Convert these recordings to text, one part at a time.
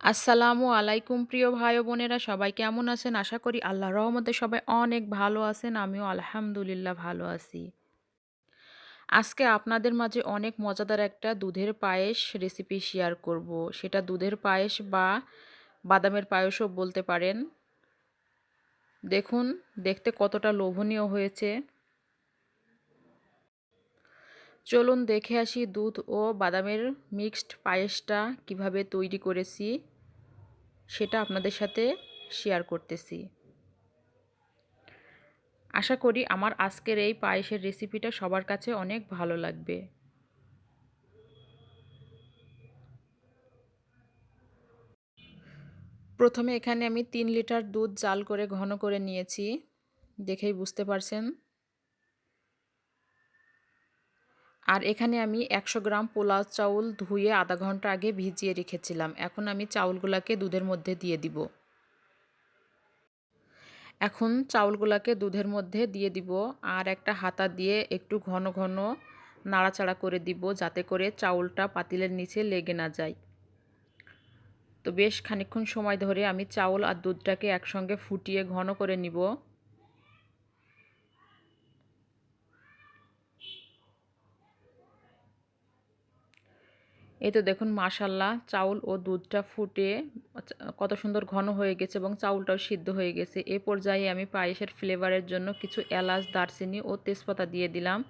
আসসালামু আলাইকুম, প্রিয় ভাই বোনেরা। সবাই কেমন আছেন? আশা করি আল্লাহর রহমতে সবাই অনেক ভালো আছেন। আমিও আলহামদুলিল্লাহ ভালো আছি। আজকে আপনাদের মাঝে অনেক মজাদার একটা দুধের পায়েস রেসিপি শেয়ার করব। সেটা দুধের পায়েস বা বাদামের পায়েসও বলতে পারেন। দেখুন, দেখতে কতটা লোভনীয় হয়েছে। চলুন দেখে আসি দুধ ও বাদামের মিক্সড পায়েসটা কীভাবে তৈরি করেছি, সেটা আপনাদের সাথে শেয়ার করতেছি। আশা করি আমার আজকের এই পায়েসের রেসিপিটা সবার কাছে অনেক ভালো লাগবে। প্রথমে এখানে আমি তিন লিটার দুধ জাল করে ঘন করে নিয়েছি, দেখেই বুঝতে পারছেন। আর এখানে আমি একশো গ্রাম পোলাও চাউল ধুয়ে আধা ঘণ্টা আগে ভিজিয়ে রেখেছিলাম। এখন আমি চাউলগুলোকে দুধের মধ্যে দিয়ে দিব। এখন চাউলগুলোকে দুধের মধ্যে দিয়ে দিব আর একটা হাতা দিয়ে একটু ঘন ঘন নাড়াচাড়া করে দিব যাতে করে চাউলটা পাতিলের নিচে লেগে না যায়। তো বেশ খানিক্ষণ সময় ধরে আমি চাউল আর দুধটাকে একসঙ্গে ফুটিয়ে ঘন করে নিব। এই তো দেখুন মাশাল্লাহ চাউল ও দুধটা ফুটে কত সুন্দর ঘন হয়ে গেছে এবং চাউলটাও সিদ্ধ হয়ে গেছে। এ পর্যায়ে আমি পায়েসের ফ্লেভারের জন্য কিছু এলাচ, দারচিনি ও তেজপাতা দিয়ে দিলাম।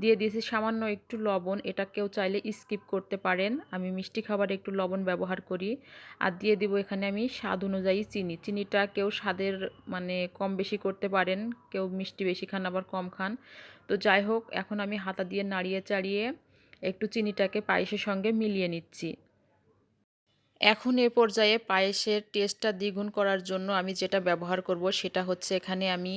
দিয়ে দিয়েছি সামান্য একটু লবণ, এটা কেউ চাইলে স্কিপ করতে পারেন। আমি মিষ্টি খাবারে একটু লবণ ব্যবহার করি। আর দিয়ে দিব এখানে আমি স্বাদ অনুযায়ী চিনি। চিনিটা কেউ স্বাদের মানে কম বেশি করতে পারেন, কেউ মিষ্টি বেশি খান, আবার কম খান। তো যাই হোক, এখন আমি হাতা দিয়ে নাড়িয়ে চাড়িয়ে একটু চিনিটাকে পায়েসের সঙ্গে মিলিয়ে নিচ্ছি। এখন এ পর্যায়ে পায়েসের টেস্টটা দ্বিগুণ করার জন্য আমি যেটা ব্যবহার করব সেটা হচ্ছে এখানে আমি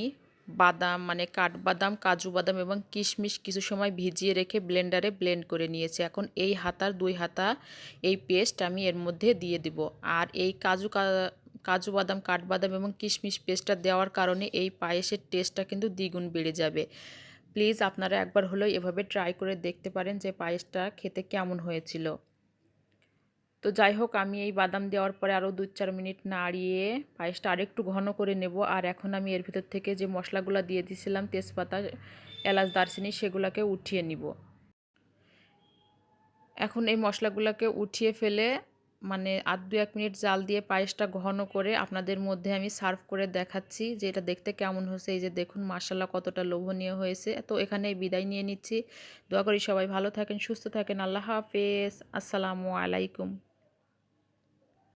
বাদাম মানে কাঠবাদাম, কাজু বাদাম এবং কিশমিশ কিছু সময় ভিজিয়ে রেখে ব্লেন্ডারে ব্লেন্ড করে নিয়েছি। এখন এই হাতার দুই হাতা, এই পেস্ট আমি এর মধ্যে দিয়ে দিব। আর এই কাজু কাজু বাদাম, কাঠবাদাম এবং কিশমিশ পেস্টটা দেওয়ার কারণে এই পায়েসের টেস্টটা কিন্তু দ্বিগুণ বেড়ে যাবে। প্লিজ আপনারা একবার হলেও এভাবে ট্রাই করে দেখতে পারেন যে পায়েসটা খেতে কেমন হয়েছিল। তো যাই হোক, আমি এই বাদাম দেওয়ার পরে আরও দু চার মিনিট নাড়িয়ে পায়েসটা আরেকটু ঘন করে নেব। আর এখন আমি এর ভিতর থেকে যে মশলাগুলো দিয়ে দিয়েছিলাম, তেজপাতা, এলাচ, দারচিনি, সেগুলোকে উঠিয়ে নিব। এখন এই মশলাগুলোকে উঠিয়ে ফেলে মানে আধ দু এক মিনিট জাল দিয়ে পায়েসটা ঘন করে আপনাদের মধ্যে আমি সার্ভ করে দেখাচ্ছি যে এটা দেখতে কেমন হয়েছে। এই যে দেখুন মার্শাল্লাহ কতটা লোভনীয় হয়েছে। তো এখানে বিদায় নিয়ে নিচ্ছি। দোয়া করি সবাই ভালো থাকেন, সুস্থ থাকেন। আল্লাহ হাফেজ। আসসালামু আলাইকুম।